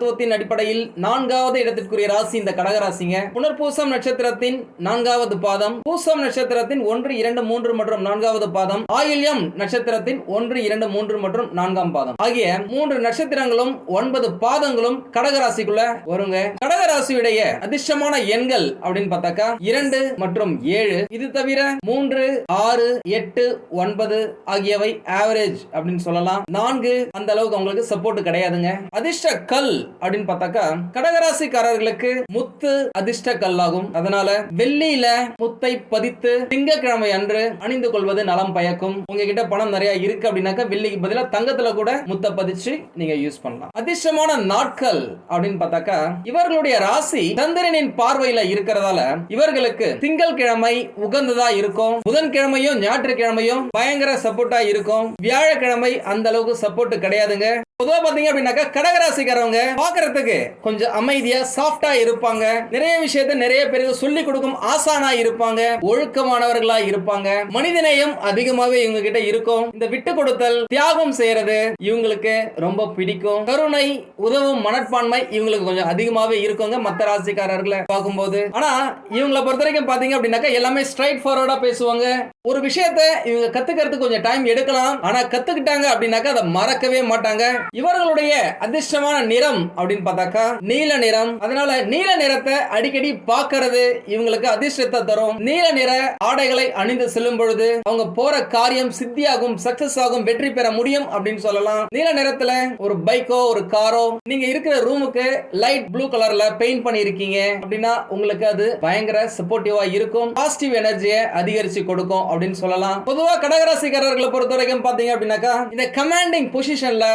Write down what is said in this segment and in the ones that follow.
தத்துவத்தின் அடிப்படையில் நான்காவது இடத்திற்குரிய ராசி இந்த கடகராசிங்க புனர்பூசம் நட்சத்திரத்தின் நான்காவது பாதம் பூசம் நட்சத்திரத்தின் ஒன்று இரண்டு மூன்று மற்றும் நான்காவது பாதம் ஆயில்யம் நட்சத்திரத்தின் ஒன்று இரண்டு மூன்று மற்றும் நான்காம் பாதம். ஆகிய மூன்று நட்சத்திரங்களும் ஒன்பது பாதங்களும் கடகராசிக்குள்ள வருங்க. கடகராசியுடைய அதிர்ஷ்டமான எண்கள் அப்படின்னு பார்த்தாக்கா இரண்டு மற்றும் ஏழு. இது தவிர மூன்று ஆறு எட்டு ஒன்பது ஆகியவை ஆவரேஜ் அப்படின்னு சொல்லலாம். நான்கு அந்த அளவுக்கு அவங்களுக்கு சப்போர்ட் கிடையாதுங்க. அதிர்ஷ்ட கல் அப்படின்னு பார்த்தாக்கா கடகராசிக்காரர்களுக்கு முத்து அதிர்ஷ்ட கல்லாகும் அதனால வெள்ளியில முத்தை பதித்து திங்கக்கிழமை அன்று அணிந்து கொள்வது நலம் பயக்கும். உங்ககிட்ட பணம் நிறைய இருக்கு அப்படின்னாக்கா வெள்ளிக்கு பதிலாக தங்கத்துல கூட முத்தை பதிச்சு நீங்க யூஸ் பண்ணலாம். அதிர்ஷ்டமான நாட்கள் அப்படின்னு பார்த்தாக்கா இவர்களுடைய ராசி சந்திரனின் பார்வையில இருக்கிறதால இவர்களுக்கு திங்கட்கிழமை உகந்ததா இருக்கும். புதன்கிழமையும் ஞாயிற்றுக்கிழமையும் பயங்கர சப்போர்ட்டா இருக்கும். வியாழக்கிழமை அந்த அளவுக்கு சப்போர்ட் கிடையாதுங்க. பொதுவா பாத்தீங்க அப்படின்னாக்கா கடகராசிக்காரவங்க பாக்குறதுக்கு கொஞ்சம் அமைதியா சாஃப்டா இருப்பாங்க. நிறைய விஷயத்த நிறைய பேருக்கு சொல்லி கொடுக்கும் ஆசானா இருப்பாங்க ஒழுக்கமானவர்களா இருப்பாங்க. மனிதநேயம் அதிகமாவே இவங்க கிட்ட இருக்கும். இந்த விட்டு கொடுத்தல் தியாகம் செய்யறது இவங்களுக்கு ரொம்ப பிடிக்கும். கருணை உதவும் மனப்பான்மை இவங்களுக்கு கொஞ்சம் அதிகமாவே இருக்குங்க மத்த ராசிக்காரர்களை பார்க்கும்போது. ஆனா இவங்களை பொறுத்த வரைக்கும் பாத்தீங்க அப்படின்னாக்கா எல்லாமே ஸ்ட்ரைட் ஃபார்வர்டா பேசுவாங்க. ஒரு விஷயத்த இவங்க கத்துக்கிறதுக்கு கொஞ்சம் டைம் எடுக்கலாம். ஆனா கத்துக்கிட்டாங்க அப்படின்னாக்கா அதை மறக்கவே மாட்டாங்க. இவர்களுடைய அதிர்ஷ்டமான நிறம் அப்படின்னு பார்த்தாக்கா நீல நிறம். அதனால நீல நிறத்தை அடிக்கடி பார்க்கறது இவங்களுக்கு அதிர்ஷ்டத்தை தரும். நீல நிற ஆடைகளை அணிந்து செல்லும் பொழுது அவங்க போற காரியம் சித்தியாகும் சக்சஸ் ஆகும் வெற்றி பெற முடியும் அப்படின்னு சொல்லலாம். நீல நிறத்துல ஒரு பைக்கோ ஒரு காரோ நீங்க இருக்கிற ரூமுக்கு லைட் ப்ளூ கலர்ல பெயிண்ட் பண்ணிருக்கீங்க அப்படின்னா உங்களுக்கு அது பயங்கர சப்போர்ட்டிவா இருக்கும். பாசிட்டிவ் எனர்ஜியை அதிகரிச்சு கொடுக்கும் அப்படின்னு சொல்லலாம். பொதுவா கடகராசிக்காரர்களை பொறுத்த வரைக்கும் பாத்தீங்க அப்படின்னாக்கா இந்த கமாண்டிங் பொசிஷன்ல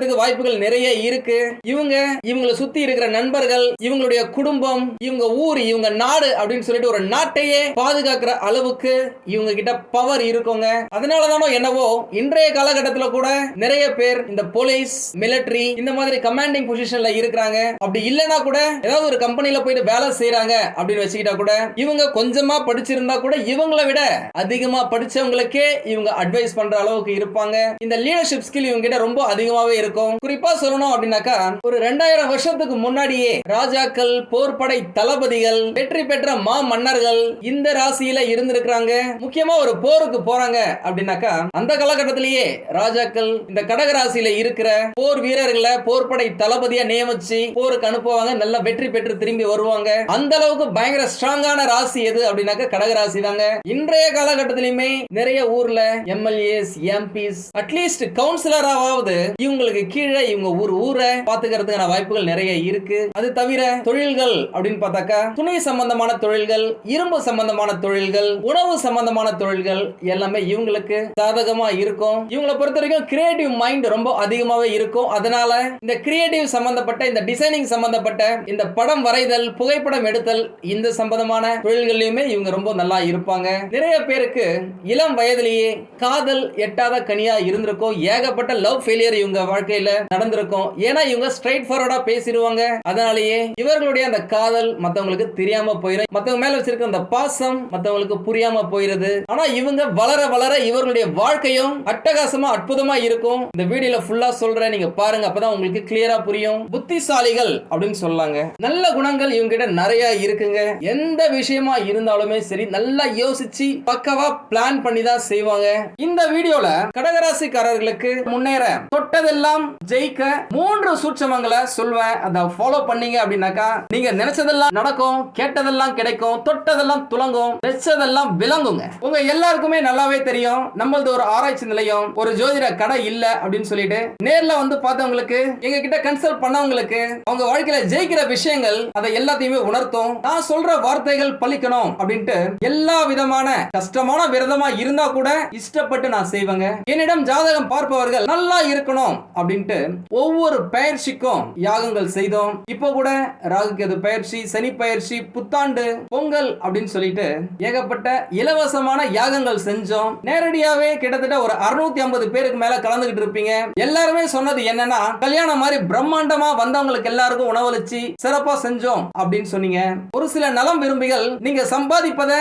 இருக்கிறதுக்கு வாய்ப்புகள் நிறைய இருக்கு. இவங்க இவங்களை சுத்தி இருக்கிற நண்பர்கள் இவங்களுடைய குடும்பம் இவங்க ஊர் இவங்க நாடு அப்படின்னு சொல்லிட்டு ஒரு நாட்டையே பாதுகாக்கிற அளவுக்கு இவங்க கிட்ட பவர் இருக்குங்க. அதனாலதானோ என்னவோ இன்றைய காலகட்டத்துல கூட நிறைய பேர் இந்த போலீஸ் மிலிட்டரி இந்த மாதிரி கமாண்டிங் பொசிஷன்ல இருக்கிறாங்க. அப்படி இல்லைன்னா கூட ஏதாவது ஒரு கம்பெனில போயிட்டு வேலை செய்யறாங்க அப்படின்னு வச்சுக்கிட்டா கூட இவங்க கொஞ்சமா படிச்சிருந்தா கூட இவங்களை விட அதிகமா படிச்சவங்களுக்கே இவங்க அட்வைஸ் பண்ற அளவுக்கு இருப்பாங்க. இந்த லீடர்ஷிப் ஸ்கில் இவங்க கிட்ட ரொம்ப அதிகமாவே இருக்கும். குறிப்பா சொல்லணும் அப்படின்னாக்கா ஒரு ரெண்டாயிரம் வருஷத்துக்கு முன்னாடியே ராஜாக்கள் போர்படை தளபதிகள் வெற்றி பெற்ற மா மன்னர்கள் இந்த ராசியில இருந்திருக்கிறாங்க. முக்கியமா ஒரு போருக்கு போறாங்க அப்படின்னாக்கா அந்த காலகட்டத்திலேயே ராஜாக்கள் இந்த கடக ராசியில இருக்கிற போர் வீரர்களை போர்படை தளபதியா நியமிச்சு போருக்கு அனுப்புவாங்க. நல்ல வெற்றி பெற்று திரும்பி வருவாங்க. அந்த அளவுக்கு பயங்கர ஸ்ட்ராங்கான ராசி எது அப்படின்னாக்கா கடக ராசி தாங்க. இன்றைய காலகட்டத்திலுமே நிறைய ஊர்ல எம்எல்ஏஸ் எம்பிஸ் அட்லீஸ்ட் கவுன்சிலராவது இவங்களுக்கு கீழே இவங்க ஊர் ஊரை பாத்துக்கிறதுக்கான வாய்ப்புகள் நிறைய இருக்கு. அது தவிர தொழில்கள் அப்படின்னு பார்த்தாக்கா துணி சம்பந்தமான தொழில்கள் இரும்பு சம்பந்தமான தொழில்கள் உணவு சம்பந்தமான தொழில்கள் எல்லாமே இவங்களுக்கு சாதகமா இருக்கும். இவங்களை பொறுத்த வரைக்கும் கிரியேட்டிவ் மைண்ட் ரொம்ப அதிகமாவே இருக்கும். அதனால இந்த கிரியேட்டிவ் சம்பந்தப்பட்ட இந்த டிசைனிங் சம்பந்தப்பட்ட இந்த படம் வரைதல் புகைப்படம் எடுத்தல் இந்த சம்பந்தமான தொழில்கள்லயுமே இவங்க ரொம்ப நல்லா இருப்பாங்க. நிறைய பேருக்கு இளம் வயதிலேயே காதல் எட்டாத கனியா இருந்திருக்கும். ஏகப்பட்ட லவ் ஃபெயிலியர் இவங்க வாழ்க்கையில நடந்திருக்கும். ஏன்னா இவங்க ஸ்ட்ரைட் ஃபார்வர்டா பேசிடுவாங்க. அதனாலேயே இவர்களுடைய அந்த காதல் மத்தவங்களுக்கு தெரியாம போயிடும் மத்தவங்க மேல வச்சிருக்க அந்த பாசம் மத்தவங்களுக்கு புரியாம போயிருது. ஆனா இவங்க வளர வளர இவர்களுடைய வாழ்க்கையும் அட்டகாசமா அற்புதமா இருக்கும். இந்த வீடியோல ஃபுல்லா சொல்றேன். நீங்க பாருங்க. அப்பதான் உங்களுக்கு கிளியரா புரியும். புத்திசாலிகள் அப்படின்னு சொல்லாங்க. நல்ல குணங்கள் இவங்க கிட்ட நிறைய இருக்குங்க. எந்த விஷயமா இருந்தாலுமே சரி நல்லா யோசிச்சு பக்கவா பிளான் பண்ணி தான் செய்வாங்க. இந்த வீடியோல கடகராசிக்காரர்களுக்கு முன்னேற தொட்டதெல்லாம் ஜெயிக்க மூன்று சூட்சமங்களை சொல்வேன். அதை ஃபாலோ பண்ணீங்க அப்படின்னாக்கா நீங்க நினைச்சதெல்லாம் நடக்கும் கேட்டதெல்லாம் கிடைக்கும் தொட்டதெல்லாம் துலங்கும் வெச்சதெல்லாம் விளங்குங்க. உங்க எல்லாருக்குமே நல்லாவே தெரியும். நம்மளது ஒரு ஆராய்ச்சி நிலையம் ஒரு ஜோதிட கடை இல்ல அப்படின்னு சொல்லிட்டு நேர்ல வந்து பார்த்தவங்களுக்கு எங்க கிட்ட கன்சல்ட் பண்ணவங்களுக்கு அவங்க வாழ்க்கையில ஜெயிக்கிற விஷயங்கள் அதை எல்லாத்தையுமே உணர்த்தும். நான் சொல்ற வார்த்தைகள் பழிக்கணும் அப்படின்ட்டு எல்லா விதமான கஷ்டமான விரதமா இருந்தா கூட இஷ்டப்பட்டு நான் செய்வேங்க. என்னிடம் ஜாதகம் பார்ப்பவர்கள் நல்லா இருக்கணும் அப்படின்ட்டு ஒவ்வொரு பயிற்சிக்கும் யாகங்கள் செய்தோம். இப்போ கூட ராகு பயிற்சி சனி பயிற்சி புத்தாண்டு பொங்கல் அப்படின்னு சொல்லிட்டு ஏகப்பட்ட இலவசமான யாகங்கள் செஞ்சோம். நேரடியாவே கிட்டத்தட்ட ஒரு அறுநூத்தி ஐம்பது பேருக்கு மேல கலந்துகிட்டு இருப்பீங்க. எல்லாருமே சொன்னது என்னன்னா கல்யாணம் மாதிரி பிரம்மாண்டமா வந்தவங்களுக்கு எல்லாருக்கும் உணவளிச்சு சிறப்பா செஞ்சோம் அப்படின்னு சொன்னீங்க. ஒரு சில நலம் விரும்பிகள் நீங்க சம்பாதிப்பத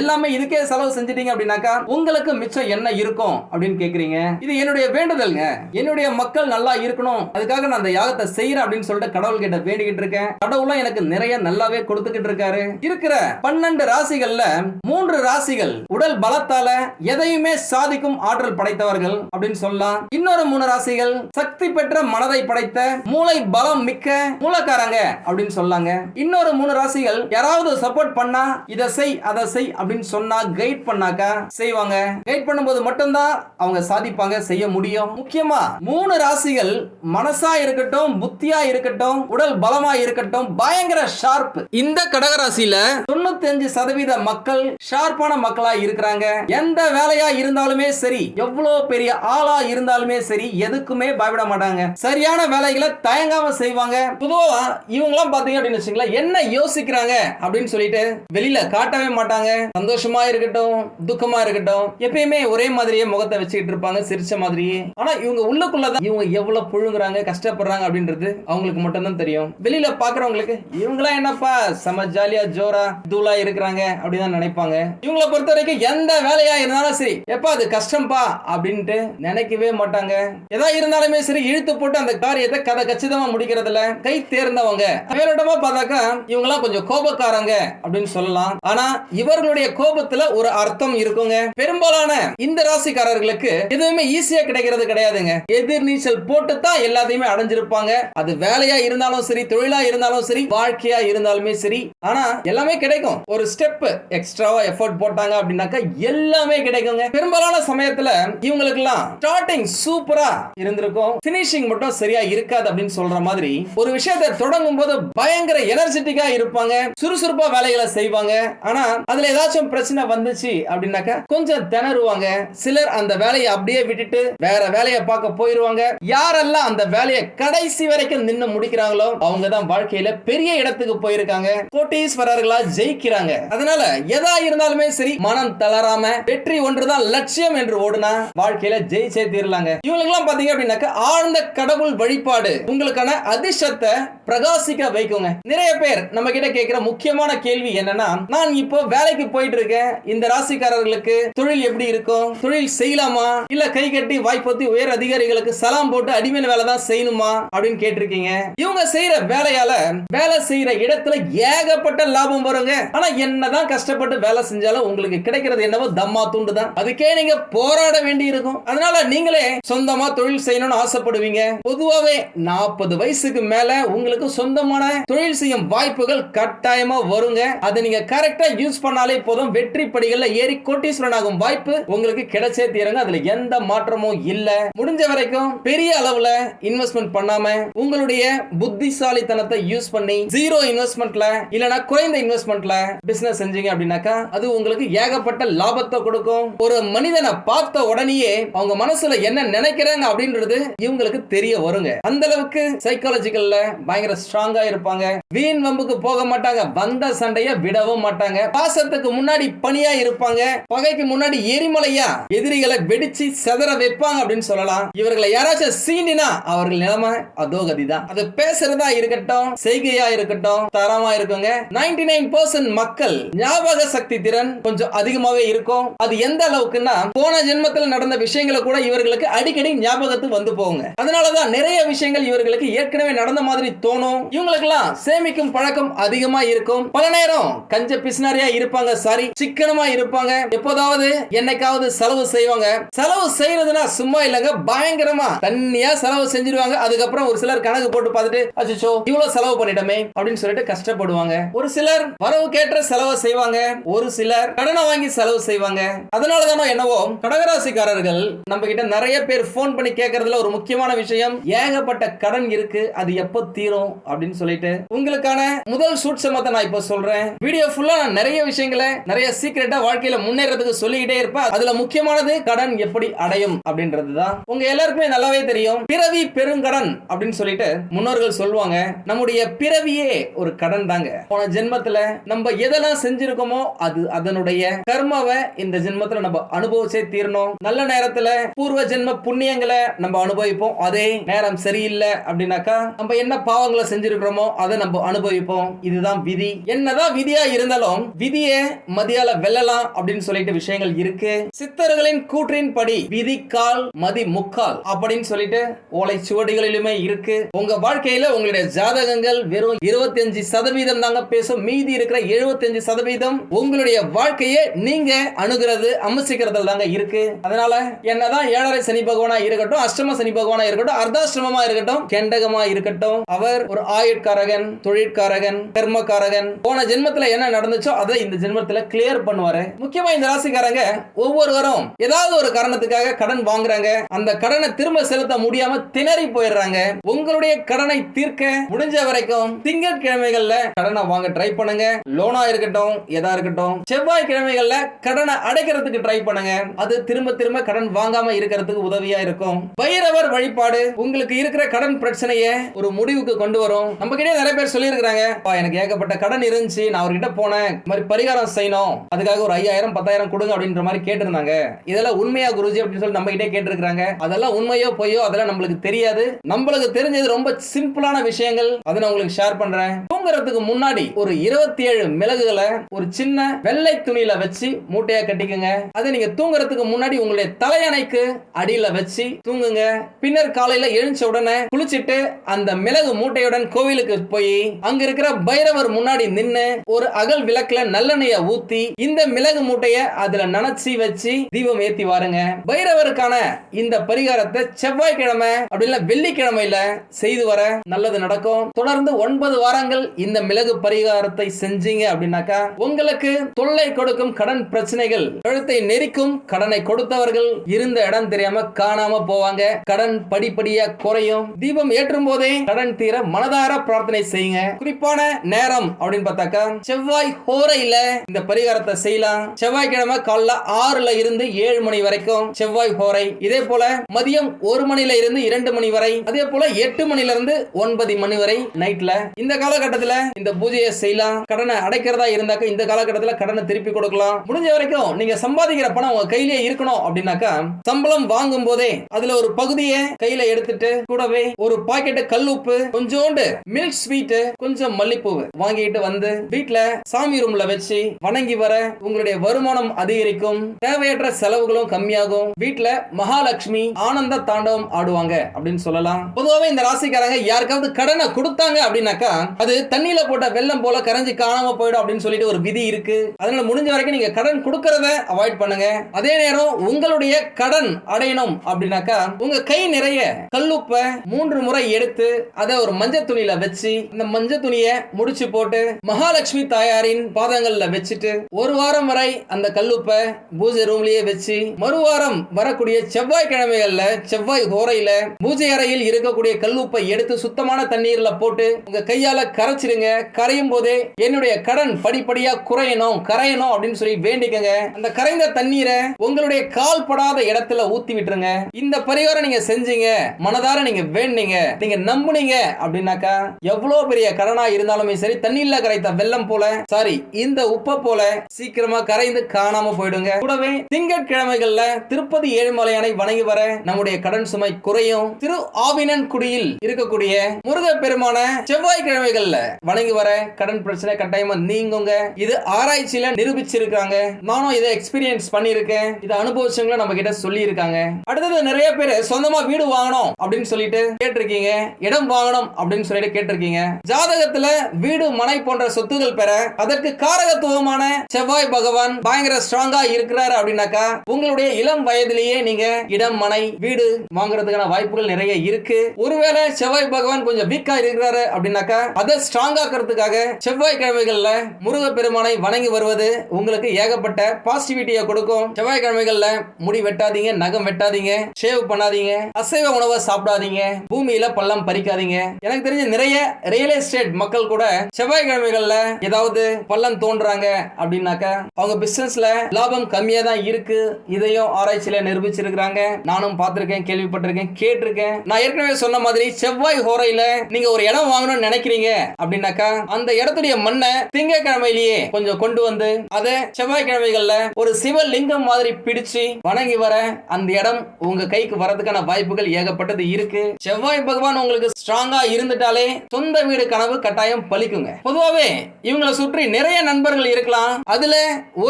எல்லாமே இதுக்கே செலவு செஞ்சிட்டீங்க அப்படின்னாக்கா உங்களுக்கு மிச்சம் என்ன இருக்கும் அப்படின்னு கேக்குறீங்க. இது என்னுடைய வேண்டுதல்ங்க. என்னுடைய மக்கள் நல்லா இருக்கணும். அதுக்காக நான் அந்த யாகத்தை செய்யறேன் அப்படின்னு சொல்லிட்டு கடவுள் கிட்ட வேண்டிக்கிட்டு இருக்கேன். கடவுளும் எனக்கு நிறைய நல்லாவே கொடுத்துக்கிட்டு இருக்காரு. இருக்கிற பன்னெண்டு ராசிகள்ல மூன்று ராசிகள் உடல் பலத்தால எதையுமே சாதிக்கும் ஆற்றல் படைத்தவர்கள் அப்படின்னு சொல்லலாம். இன்னொரு மூணு ராசிகள் சக்தி பெற்ற மனதை படைத்த மூளை பலம் மிக்க மூலக்காரங்க அப்படின்னு சொல்லாங்க. இன்னொரு மூணு ராசிகள் யாராவது சப்போர்ட் பண்ணா இதை செய் அதை செய் அப்படின்னு சொன்னா கைட் பண்ணாக்கா செய்வாங்க. கைட் பண்ணும்போது மட்டும்தான் அவங்க சாதிப்பாங்க செய்ய முடியும். முக்கியமா மூணு ராசி ராசிகள் மனசா இருக்கட்டும் புத்தியா இருக்கட்டும் உடல் பலமா இருக்கட்டும் பயங்கர ஷார்ப் இந்த கடகராசியில தொண்ணூத்தஞ்சு சதவீத மக்கள் ஷார்ப்பான மக்களா இருக்கிறாங்க. எந்த வேலையா இருந்தாலுமே சரி எவ்வளவு பெரிய ஆளா இருந்தாலுமே சரி எதுக்குமே பயப்பட மாட்டாங்க. சரியான வேலைகளை தயங்காம செய்வாங்க. பொதுவா இவங்க எல்லாம் பாத்தீங்க அப்படின்னு வச்சுங்களேன் என்ன யோசிக்கிறாங்க அப்படின்னு சொல்லிட்டு வெளியில காட்டவே மாட்டாங்க. சந்தோஷமா இருக்கட்டும் துக்கமா இருக்கட்டும் எப்பயுமே ஒரே மாதிரியே முகத்தை வச்சுக்கிட்டு இருப்பாங்க சிரிச்ச மாதிரியே. ஆனா இவங்க உள்ளுக்குள்ளதான் இவங்க எவ்வளவு புழுங்குறாங்க கஷ்டப்படுறாங்க அப்படின்றது அவங்களுக்கு மட்டும்தான் தெரியும். வெளியில பாக்குறவங்களுக்கு இவங்களாம் என்னப்பா செம ஜாலியா ஜோரா தூளா இருக்கிறாங்க அப்படிதான் நினைப்பாங்க. இவங்களை பொறுத்த வரைக்கும் எந்த வேலையா இருந்தாலும் சரி எப்பா அது கஷ்டம்ப்பா அப்படின்ட்டு நினைக்கவே மாட்டாங்க. எதா இருந்தாலுமே சரி இழுத்து போட்டு அந்த காரியத்தை கதை கச்சிதமா முடிக்கிறதுல கை தேர்ந்தவங்க. மேலோட்டமா பார்த்தாக்கா இவங்கெல்லாம் கொஞ்சம் கோபக்காரங்க அப்படின்னு சொல்லலாம். ஆனா இவர்களுடைய கோபத்துல ஒரு அர்த்தம் இருக்குங்க. பெரும்பாலான இந்த ராசிக்காரர்களுக்கு எதுவுமே ஈஸியா கிடைக்கிறது கிடையாதுங்க. எதிர்நீச்சல் போட்டு தான் எல்லாத்தையுமே அடைஞ்சிருப்பாங்க. அது வேலையா இருந்தாலும் சரி தொழிலா இருந்தாலும் சரி வாழ்க்கையா இருந்தாலுமே சரி. ஆனா எல்லாமே கிடைக்கும். ஒரு ஸ்டெப் எக்ஸ்ட்ராவா எஃபோர்ட் போட்டாங்க அப்படின்னாக்கா எல்லாமே கிடைக்குங்க. பெரும்பாலான சமயத்துல இவங்களுக்கெல்லாம் ஸ்டார்டிங் சூப்பரா இருந்திருக்கும். பினிஷிங் மட்டும் சரியா இருக்காது அப்படின்னு சொல்ற மாதிரி ஒரு விஷயத்தை தொடங்கும் போது பயங்கர எனர்ஜெட்டிக்கா இருப்பாங்க. சுறுசுறுப்பா வேலைகளை செய்வாங்க. ஆனா அதுல ஏதாச்சும் பிரச்சனை வந்துச்சு அப்படின்னாக்கா கொஞ்சம் திணறுவாங்க. சிலர் அந்த வேலையை அப்படியே விட்டுட்டு வேற வேலையை பார்க்க போயிருவாங்க. யாரெல்லாம் அந்த வேலையை கடைசி வரைக்கும் நின்னு முடிக்கிறாங்களோ அவங்க தான் வாழ்க்கையில பெரிய இடத்துக்கு போயிருக்காங்க. கோட்டீஸ்வரர்களா ஜெயிக்கிறாங்க. அதனால எதா இருந்தாலுமே சரி மனம் தளராம வெற்றி ஒன்றுதான் லட்சியம் என்று ஓடுனா வாழ்க்கையில ஜெயிச்சே தீரலாங்க. இவங்களுக்கு எல்லாம் பாத்தீங்க அப்படின்னாக்க ஆழ்ந்த கடவுள் வழிபாடு உங்களுக்கான அதிர்ஷ்டத்தை பிரகாசிக்க வைக்குங்க. நிறைய பேர் நம்ம கிட்ட கேட்கிற முக்கியமான கேள்வி என்னன்னா நான் இப்போ வேலைக்கு போயிட்டு இருக்கேன் இந்த ராசிக்காரர்களுக்கு தொழில் எப்படி இருக்கும்? தொழில் செய்யலாமா? இல்ல கை கட்டி வாய்ப்பத்தி உயர் அதிகாரிகளுக்கு சலாம் போட்டு அடிமையில வேலை தான் செய்யணுமா அப்படின்னு கேட்டிருக்கீங்க. இவங்க செய்யற வேலையால வேலை செய்யற இடத்துல ஏகப்பட்ட லாபம் வருங்க. ஆனா என்னதான் கஷ்டப்பட்டு வேலை செஞ்சாலும் உங்களுக்கு கிடைக்கிறது என்னவோ தம்மா துண்டு தான் அதுக்கே நீங்க போராட வேண்டி இருக்கும் அதனால நீங்களே சொந்தமா தொழில் செய்யணும்னு ஆசைப்படுவீங்க. பொதுவாகவே நாற்பது வயசுக்கு மேல உங்களுக்கு சொந்தமான தொழில் செய்யும் வாய்ப்புகள் கட்டாயமா வருங்க. அதை நீங்க கரெக்டா யூஸ் பண்ணாலே போதும். வெற்றி படிகள்ல ஏறி கோட்டீஸ்வரன் ஆகும் வாய்ப்பு உங்களுக்கு கிடைச்சே தீருங்க. அதுல எந்த மாற்றமும் இல்ல. முடிஞ்ச வரைக்கும் பெரிய அளவுல இன்வெஸ்ட்மெண்ட் பண்ணாம உங்களுடைய புத்திசாலித்தனத்தை யூஸ் பண்ணி ஜீரோ இன்வெஸ்ட்மெண்ட்ல இல்லனா குறைந்த இன்வெஸ்ட்மெண்ட்ல பிசினஸ் செஞ்சீங்க அப்படின்னாக்கா அது உங்களுக்கு ஏகப்பட்ட லாபத்தை கொடுக்கும். ஒரு மனிதனை பார்த்த உடனேயே அவங்க மனசுல என்ன நினைக்கிறாங்க அப்படின்றது இவங்களுக்கு தெரிய வருங்க. அந்த அளவுக்கு சைக்காலஜிக்கல்ல பயங்கர ஸ்ட்ராங்கா இருப்பாங்க. வீண் வம்புக்கு போக மாட்டாங்க. வந்த சண்டைய விடவும் மாட்டாங்க. பாசத்துக்கு முன்னாடி பணியா இருப்பாங்க. பகைக்கு முன்னாடி எரிமலையா எதிரிகளை வெடிச்சு செதற வைப்பாங்க அப்படின்னு சொல்லலாம். இவர்களை யாராச்சும் சீனினா அவர்கள் நிலைமை அதோ கதிதான் அது பேசுறதா இருக்கட்டும் செய்கையா இருக்கட்டும் தரமா இருக்குங்க. நைன்டி நைன் பர்சன்ட் மக்கள் ஞாபக சக்தி திறன் கொஞ்சம் அதிகமாவே இருக்கும். அது எந்த அளவுக்குன்னா போன ஜென்மத்தில் நடந்த விஷயங்களை கூட இவர்களுக்கு அடிக்கடி ஞாபகத்துக்கு வந்து போங்க அதனாலதான் நிறைய விஷயங்கள் இவர்களுக்கு ஏற்கனவே நடந்த மாதிரி தோணும். இவங்களுக்கெல்லாம் சேமிக்கும் பழக்கம் அதிகமா இருக்கும். பல நேரம் கஞ்ச பிசினாரியா இருப்பாங்க சாரி சிக்கனமா இருப்பாங்க. எப்போதாவது என்னைக்காவது செலவு செய்வாங்க. செலவு செய்யறதுனா சும்மா இல்லைங்க பயங்கரமா தண்ணியா செலவு செஞ்சிருவாங்க. அதுக்கப்புறம் ஒரு சிலர் கணக்கு போட்டு பார்த்துட்டு அச்சோ இவ்வளவு செலவு பண்ணிட்டோமே அப்படின்னு சொல்லிட்டு கஷ்டப்படுவாங்க. ஒரு சிலர் வரவுக்கேற்ற செலவு செய்வாங்க. ஒரு சிலர் கடனை வாங்கி செலவு செய்வாங்க. அதனால தானோ என்னவோ கடகராசிக்காரர்கள் நம்ம கிட்ட நிறைய பேர் ஃபோன் பண்ணி கேட்கறதுல ஒரு முக்கியமான விஷயம் ஏகப்பட்ட கடன் இருக்கு அது எப்போ தீரும் அப்படின்னு சொல்லிட்டு. உங்களுக்கான முதல் சூட்சமத்தை நான் இப்போ சொல்றேன். வீடியோ ஃபுல்லா நான் நிறைய விஷயங்களை நிறைய சீக்கிரட்டா வாழ்க்கையில முன்னேறதுக்கு சொல்லிக்கிட்டே இருப்பேன். அதுல முக்கியமானது கடன் எப்படி அடையும் அப்படின்றது தான் உங்க எல்லாருக்குமே நல்லாவே தெரியும்? பிறவி பெருங்கடன் அப்படின்னு சொல்லிட்டு முன்னோர்கள் சொல்லுவாங்க. நம்முடைய பிறவியே ஒரு கடன் தாங்க. போன ஜென்மத்துல நம்ம எதெல்லாம் செஞ்சிருக்கோமோ அது அதனுடைய கர்மாவை இந்த ஜென்மத்துல நம்ம அனுபவிச்சே தீரணும். நல்ல நேரத்துல பூர்வ ஜென்ம புண்ணியங்களை நம்ம அனுபவிப்போம். அதே நேரம் சரியில்லை அப்படின்னாக்கா நம்ம என்ன பாவங்களை செஞ்சிருக்கிறோமோ அதை நம்ம அனுபவிப்போம். இதுதான் விதி. என்னதான் விதியா இருந்தாலும் விதியை மதியால வெல்லலாம் அப்படின்னு சொல்லிட்டு விஷயங்கள் இருக்கு. சித்தர்களின் கூற்றின் படி விதி கால் மதி முக்கால் அப்படின்னு சொல்லிட்டு ஓலை சுவடிகளிலுமே இருக்கு. உங்க வாழ்க்கையில உங்களுடைய ஜாதகங்கள் வெறும் 25% சதவீதம் தாங்க பேசும். மீதி இருக்கிற 75% சதவீதம் உங்களுடைய வாழ்க்கையை நீங்க அணுகிறது அமர்சிக்கிறதுல தாங்க இருக்கு. அதனால என்னதான் ஏழரை சனி பகவானா இருக்கட்டும் அஷ்டம சனி பகவானா இருக்கட்டும் அர்த்தாஷ்டமமா இருக்கட்டும் கெண்டகமா இருக்கட்டும் அவர் ஒரு ஆயுட்காரகன் தொழிற்காரகன் கர்மக்காரகன். போன ஜென்மத்துல என்ன நடந்துச்சோ அதை இந்த ஜென்மத்துல கிளியர் பண்ணுவாரு. முக்கியமா இந்த ராசிக்காரங்க ஒவ்வொருவரும் ஏதாவது ஒரு காரணத்துக்காக கடன் வாங்குறாங்க. அந்த கடனை திரும்ப செலுத்த முடியாம திணறி போயிடுறாங்க. உங்களுடைய கடனை தீர்க்க முடிஞ்ச வரைக்கும் திங்கட்கிழமைகள்ல கடனை வாங்க ட்ரை பண்ணுங்க. லோனா இருக்கட்டும் எதா இருக்கட்டும் செவ்வாய் கிழமைகள்ல கடனை அடைக்கிறதுக்கு ட்ரை பண்ணுங்க. அது திரும்ப திரும்ப கடன் வாங்காம இருக்கிறதுக்கு உதவியா இருக்கும். பைரவர் வழிபாடு உங்களுக்கு இருக்கிற கடன் பிரச்சனைய ஒரு முடிவுக்கு கொண்டு வரும். நம்ம கிட்டே நிறைய பேர் சொல்லியிருக்கிறாங்க எனக்கு ஏகப்பட்ட கடன் இருந்துச்சு நான் அவர்கிட்ட போனேன். இந்த மாதிரி பரிகாரம் செய்யணும். அதுக்காக ஒரு ஐயாயிரம் பத்தாயிரம் கொடுங்க அப்படின்ற மாதிரி கேட்டிருந்தாங்க. இதெல்லாம் உண்மையா குருஜி அப்படின்னு சொல்லி நம்ம கிட்டே கேட்டிருக்காங்க அதெல்லாம் உண்மையோ பொய்யோ அதெல்லாம் நம்மளுக்கு தெரியாது. நம்மளுக்கு தெரிஞ்சது ரொம்ப சிம்பிளான விஷயங்கள். அதை நான் உங்களுக்கு ஷேர் பண்றேன். தூங்குறதுக்கு முன்னாடி ஒரு இருபத்தி ஏழு மிளகுகளை ஒரு சின்ன வெள்ளை துணியில வச்சு மூட்டையா கட்டிக்கங்க. அதை நீங்க தூங்குறதுக்கு முன்னாடி உங்களுடைய தலையணைக்கு அடியில வச்சு தூங்குங்க. பின்னர் காலையில எழுந்த உடனே குளிச்சிட்டு அந்த மிளகு மூட்டையுடன் கோவிலுக்கு போய் அங்க இருக்கிற பைரவர் முன்னாடி நின்னு ஒரு அகல் விளக்குல நல்லெண்ணெய ஊத்தி இந்த மிளகு மூட்டைய அதுல நனைச்சி வச்சு தீபம் ஏத்தி வாருங்க. பைரவருக்கான இந்த பரிகாரத்தை செவ்வாய்க்கிழமை அப்படி இல்ல வெள்ளிக்கிழமையில செய்து வர நல்லது நடக்கும். தொடர்ந்து ஒன்பது வாரங்கள் இந்த மிளகு பரிகாரத்தை செஞ்சீங்க அப்படின்னாக்கா உங்களுக்கு தொல்லை கொடுக்கும் கடன் பிரச்சனைகள் கழுத்தை நெரிக்கும் கடனை கொடுத்தவர்கள் இருந்த இடம் தெரியாம காணாம போவாங்க. கடன் படிப்படியா குறையும். தீபம் ஏற்றும் போதே கடன் தீர மனதார பிரார்த்தனை செய்யுங்க. குறிப்பான நேரம் அப்படின்னு பார்த்தாக்கா செவ்வாய் ஹோரையில இந்த பரிகாரத்தை செய்யலாம். செவ்வாய்க்கிழமை காலைல ஆறுல இருந்து ஏழு மணி வரைக்கும் செவ்வாய் ஹோரை. இதே போல மதியம் ஒரு மணில இருந்து இரண்டு மணி வரை அதே போல எட்டு மணில இருந்து ஒன்பது மணி வரை நைட்ல இந்த காலகட்டத்துல இந்த பூஜையை செய்யலாம். கடனை அடைக்கிறதா இருந்தாக்க இந்த காலகட்டத்துல கடனை திருப்பி கொடுக்கலாம். முடிஞ்ச வரைக்கும் நீங்க சம்பாதிக்கிற பணம் உங்க கையிலேயே இருக்கணும் அப்படின்னாக்கா சம்பளம் வாங்கும் போதே அதுல ஒரு பகுதியை கையில எடுத்துட்டு கூடவே ஒரு பாக்கெட் கல்லுப்பு கொஞ்சோண்டு மில்க் ஸ்வீட் கொஞ்சம் மல்லிப்பூ வாங்கிட்டு வந்து வீட்டுல சாமி ரூம்ல வச்சு வணங்கி வர உங்களுடைய வருமானம் அதிகரிக்கும். தேவையற்ற செலவுகளும் கம்மியாகும். வீட்டுல மகாலட்சுமி ஆனந்த தாண்டவம் ஆடுவாங்க அப்படின்னு சொல்லலாம். பொதுவாகவே இந்த ராசிக்காரங்க யாருக்காவது கடனை கொடுத்தாங்க அப்படின்னாக்கா அது தண்ணியில போட்ட வெள்ளம் போல கரைஞ்சி காணாம போயிடும் அப்படின்னு சொல்லிட்டு ஒரு விதி இருக்கு. அதனால முடிஞ்ச வரைக்கும் நீங்க கடன் கொடுக்கறத அவாய்ட் பண்ணுங்க. அதே நேரம் உங்களுடைய கடன் அடையணும் அப்படின்னாக்கா உங்க கை நிறைய கல்லுப்ப மூன்று முறை எடுத்து அதை ஒரு மஞ்சள் துணியில வச்சு இந்த மஞ்சள் துணியை முடிச்சு போட்டு மகாலட்சுமி தாயாரின் பாதங்கள்ல வச்சுட்டு ஒரு வாரம் வரை அந்த கல்லுப்ப பூஜை ரூம்லயே வச்சு மறுவாரம் வரக்கூடிய செவ்வாய் கிழமைகள்ல செவ்வாய் ஓரையில பூஜை அறையில் இருக்கக்கூடிய கல்லுப்பை எடுத்து சுத்தமான தண்ணீர்ல போட்டு உங்க கையால கரைச்சிடுங்க கரையும் போதே என்னுடைய கடன் படிப்படியா குறையணும் கரையணும் அப்படின்னு சொல்லி வேண்டிக்கங்க. அந்த கரைந்த தண்ணீரை உங்களுடைய கால் படாத இடத்துல ஊத்தி விட்டுருங்க. இந்த பரிகாரம் நீங்க செஞ்சீங்க மனதார நீங்க வேண்டீங்க நீங்க நம்புனீங்க அப்படின்னாக்கா எவ்வளவு பெரிய கடனா இருந்தாலுமே சரி தண்ணீர்ல கரைத்த வெள்ளம் போல சாரி இந்த உப்பை போல சீக்கிரமா கரைந்து காணாம போயிடுங்க. கூடவே திங்கட்கிழமைகள்ல திருப்பதி ஏழுமலையானை வணங்கி வர நம்முடைய கடன் சுமை குறையும். திரு ஆவினன் குடியில் இருக்கக்கூடிய முருகப்பெருமான செவ்வாய் கிழமைகள்ல வணங்கி வர கடன் பிரச்சனை கட்டாயமா நீங்குங்க. இது ஆராய்ச்சியில நிரூபிச்சிருக்காங்க. நானும் இதை எக்ஸ்பீரியன்ஸ் பண்ணியிருக்கேன். இதை அனுபவிச்சவங்களும் நம்ம கிட்ட சொல்லி இருக்காங்க அடுத்தது நிறைய பேர் சொந்தமா வீடு வாங்கணும் அப்படின்னு சொல்லிட்டு கேட்டிருக்கீங்க. இடம் வாங்கணும் அப்படின்னு சொல்லிட்டு கேட்டிருக்கீங்க. ஜாதகத்துல வீடு மனை போன்ற சொத்துகள் பெற அதற்கு காரகத்துவமான செவ்வாய் பகவான் பயங்கர ஸ்ட்ராங்கா இருக்கிறாரு அப்படின்னாக்கா உங்களுடைய இளம் வயதிலேயே நீங்க இடம் மனை வீடு வாங்க வாங்குறதுக்கான வாய்ப்புகள் நிறைய இருக்கு. ஒருவேளை செவ்வாய் பகவான் கொஞ்சம் வீக்கா இருக்கிறாரு அப்படின்னாக்கா அதை ஸ்ட்ராங்கா இருக்கிறதுக்காக செவ்வாய் கிழமைகள்ல முருக பெருமானை வணங்கி வருவது உங்களுக்கு ஏகப்பட்ட பாசிட்டிவிட்டியை கொடுக்கும். செவ்வாய்க்கிழமைகள்ல முடி வெட்டாதீங்க நகம் வெட்டாதீங்க ஷேவ் பண்ணாதீங்க அசைவ உணவை சாப்பிடாதீங்க பூமியில பள்ளம் பறிக்காதீங்க. எனக்கு தெரிஞ்ச நிறைய ரியல் எஸ்டேட் மக்கள் கூட செவ்வாய்க்கிழமைகள்ல ஏதாவது பள்ளம் தோன்றாங்க அப்படின்னாக்கா அவங்க பிசினஸ்ல லாபம் கம்மியா தான் இருக்கு. இதையும் ஆராய்ச்சியில நிரூபிச்சிருக்கிறாங்க. நானும் பார்த்திருக்கேன் கேள்விப்பட்டிருக்கேன் கேட்டிருக்கேன். நான் ஏற்கனவே சொன்ன மாதிரி செவ்வாய் ஹோரையில நீங்க ஒரு இடம் வாங்கணும்னு நினைக்கிறீங்க அப்படின்னாக்கா அந்த இடத்துடைய மண்ணை திங்கக்கிழமையிலேயே கொஞ்சம் கொண்டு வந்து அதை செவ்வாய்க்கிழமைகள்ல ஒரு சிவலிங்கம் மாதிரி பிடிச்சு வணங்கி வர அந்த இடம் உங்க கைக்கு வரதுக்கான வாய்ப்புகள் ஏகப்பட்டது இருக்கு. செவ்வாய் பகவான் உங்களுக்கு ஸ்ட்ராங்கா இருந்துட்டாலே சொந்த வீடு கனவு கட்டாயம் பலிக்குங்க பொதுவாகவே இவங்களை சுற்றி நிறைய நண்பர்கள் இருக்கலாம். அதுல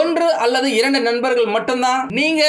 ஒன்று அல்லது இரண்டு நண்பர்கள் மட்டும்தான். நீங்க